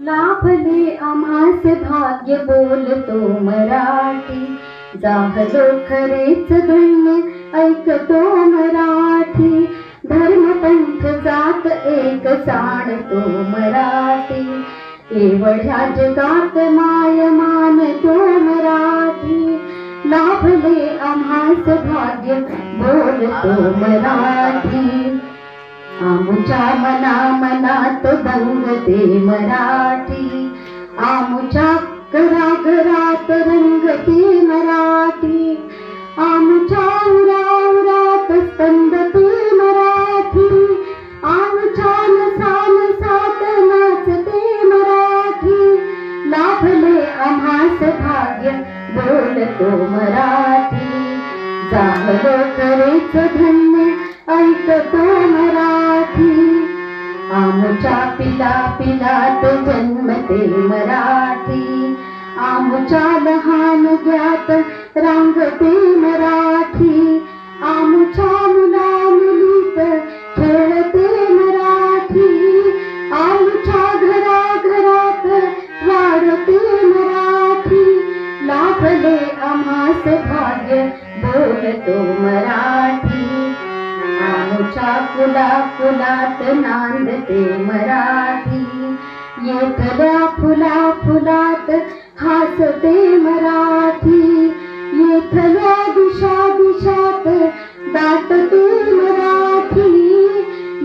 लाभले आमास भाग्य बोलतो मराठी. जाहलो खरेच धन्य ऐकतो मराठी. धर्म पंथ जात एक जाणतो मराठी. एवढ्या जगात माय मानतो मराठी. लाभले आम्हास भाग्य बोलतो मराठी. आमच्या मना मनात ते मराठी. आमच्या घरा घरात रंगते मराठी. आमुच्या उरावरात स्पंदते मराठी. आमच्या नसान सात नाचते मराठी. लाभले आम्हास भाग्य बोलतो मराठी. जाहलो करेच धन्य ऐकतो मराठी. आमच्या पिला पिलात जन्मते मराठी. आमच्या लहान ज्ञात रांगते मराठी. आमच्या मुला मुलीत खेळते मराठी. आमच्या घरा घरात वाढते मराठी. लाभले आम्हास भाग्य बोलतो मराठी कुला कुलात नांदते मराठी. येतल्या फुला फुलात हसते मराठी. येथल्या दिशा दिशात दाटते मराठी.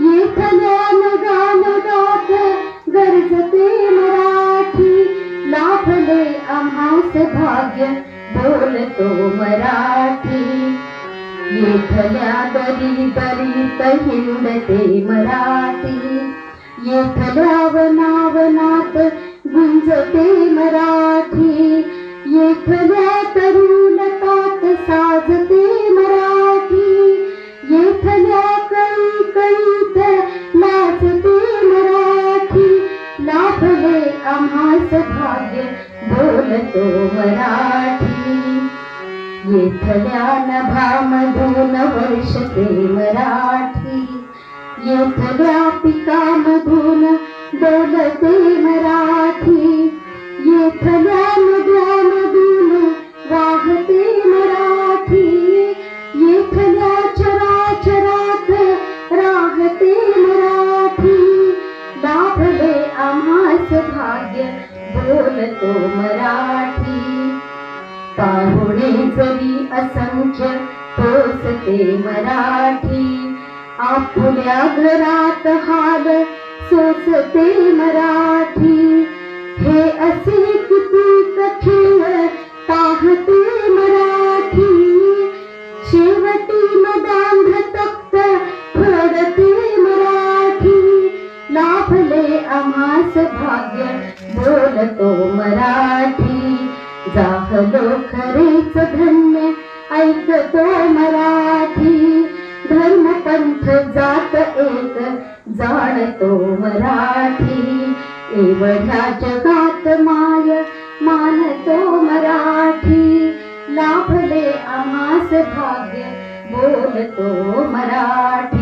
येथल्या नगा नगात गरजते मराठी. लाभले आम्हास भाग्य बोलतो मरा येथल्या दरी दरीत हिंडते मराठी. येथल्या वनावनात गुंजते मराठी. येथल्या तरुलतात साजते मराठी. येथल्या कळी कळीत नाचते मराठी. लाभले आम्हास भाग्य बोलतो मराठी. येथल्या नभामधून वर्षते मराठी. येथल्या पिकामधून बोलते मराठी. येथल्या नद्यामधून वाहते मराठी येथल्या चराचरात राहते मराठी लाभले आम्हास भाग्य बोलतो मराठी. पाहुणे जरी असंख्य पोचते मराठी. आपुल्या घरात हाल सोसते मराठी. हे असे किती कठीण पाहते मराठी. शेवटी मदांध तप्त फडते मराठी. लाभले आम्हास भाग्य बोलतो मराठी. जाहलो खरेच धन्य ऐकतो मराठी. धर्म पंथ जात एक जाणतो मराठी. एवढ्या जगात माय मानतो मराठी. लाभले आम्हास भाग्य बोलतो मराठी.